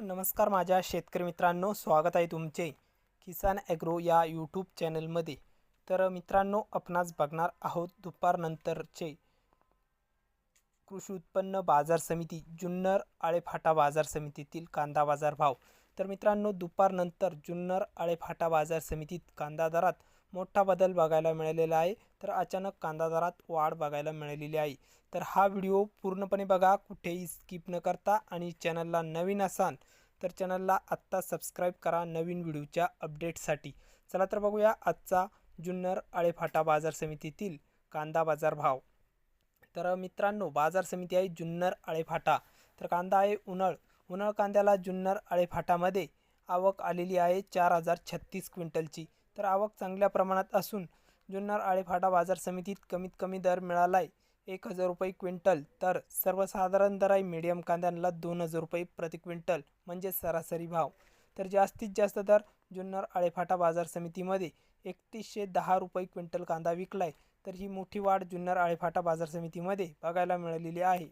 नमस्कार माझ्या शेतकरी मित्रांनो स्वागत आहे तुमचे किसान ॲग्रो या यूट्यूब चॅनलमध्ये तर मित्रांनो आपणास बघणार आहोत दुपारनंतरचे कृषी उत्पन्न बाजार समिती जुन्नर आळेफाटा बाजार समितीतील कांदा बाजार भाव. तर मित्रांनो दुपारनंतर जुन्नर आळेफाटा बाजार समितीत कांदा दरात मोठा बदल बघायला मिळालेला आहे. तर अचानक कांदा दरात वाढ बघायला मिळालेली आहे. तर हा व्हिडिओ पूर्णपणे बघा कुठेही स्किप न करता आणि चॅनलला नवीन असाल तर चॅनलला आत्ता सबस्क्राईब करा नवीन व्हिडिओच्या अपडेटसाठी. चला तर बघूया आजचा जुन्नर आळेफाटा बाजार समितीतील कांदा बाजार भाव. तर मित्रांनो बाजार समिती आहे जुन्नर आळेफाटा. तर कांदा आहे उन्हाळ. उन्हाळ कांद्याला जुन्नर आळेफाटामध्ये आवक आलेली आहे चार हजार छत्तीस क्विंटलची. तर आवक चांगल्या प्रमाणात असून जुन्नर आळेफाटा बाजार समितीत कमीत कमी दर मिळाला आहे एक हजार रुपये क्विंटल. तर सर्वसाधारण दर आहे मीडियम कांद्यांना दोन हजार रुपये प्रति क्विंटल म्हणजे सरासरी भाव. तर जास्तीत जास्त दर जुन्नर आळेफाटा बाजार समितीमध्ये एकतीसशे दहा रुपये क्विंटल कांदा विकला आहे तर ही मोठी वाढ जुन्नर आळेफाटा बाजार समितीमध्ये बघायला मिळालेली आहे.